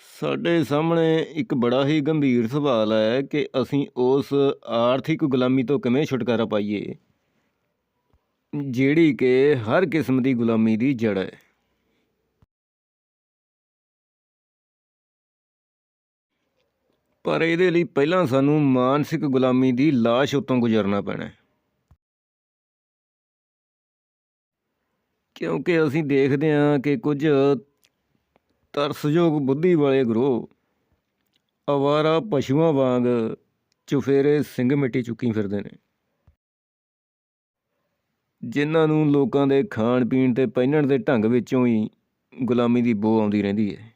ਸਾਡੇ ਸਾਹਮਣੇ ਇੱਕ ਬੜਾ ਹੀ ਗੰਭੀਰ ਸਵਾਲ ਹੈ ਕਿ ਅਸੀਂ ਉਸ ਆਰਥਿਕ ਗੁਲਾਮੀ ਤੋਂ ਕਿਵੇਂ ਛੁਟਕਾਰਾ ਪਾਈਏ? ਜਿਹੜੀ ਕਿ ਹਰ ਕਿਸਮ ਦੀ ਗੁਲਾਮੀ ਦੀ ਜੜ ਹੈ। ਪਰ ਇਹਦੇ ਲਈ ਪਹਿਲਾਂ ਸਾਨੂੰ ਮਾਨਸਿਕ ਗੁਲਾਮੀ ਦੀ ਲਾਸ਼ ਉੱਤੋਂ ਗੁਜ਼ਰਨਾ ਪੈਣਾ ਹੈ। ਕਿਉਂਕਿ ਅਸੀਂ ਦੇਖਦੇ ਹਾਂ ਕਿ ਕੁਝ ਤਰਸਯੋਗ ਬੁੱਧੀ ਵਾਲੇ ਗਰੋਹ ਅਵਾਰਾ ਪਸ਼ੂਆਂ ਵਾਂਗ ਚੁਫੇਰੇ ਸਿੰਘ ਮਿੱਟੀ ਚੁੱਕੀ ਫਿਰਦੇ ਨੇ। ਜਿਨ੍ਹਾਂ ਨੂੰ ਲੋਕਾਂ ਦੇ ਖਾਣ ਪੀਣ ਤੇ ਪਹਿਨਣ ਦੇ ਢੰਗ ਵਿੱਚੋਂ ਹੀ ਗੁਲਾਮੀ ਦੀ ਬੋ ਆਉਂਦੀ ਰਹਿੰਦੀ ਹੈ।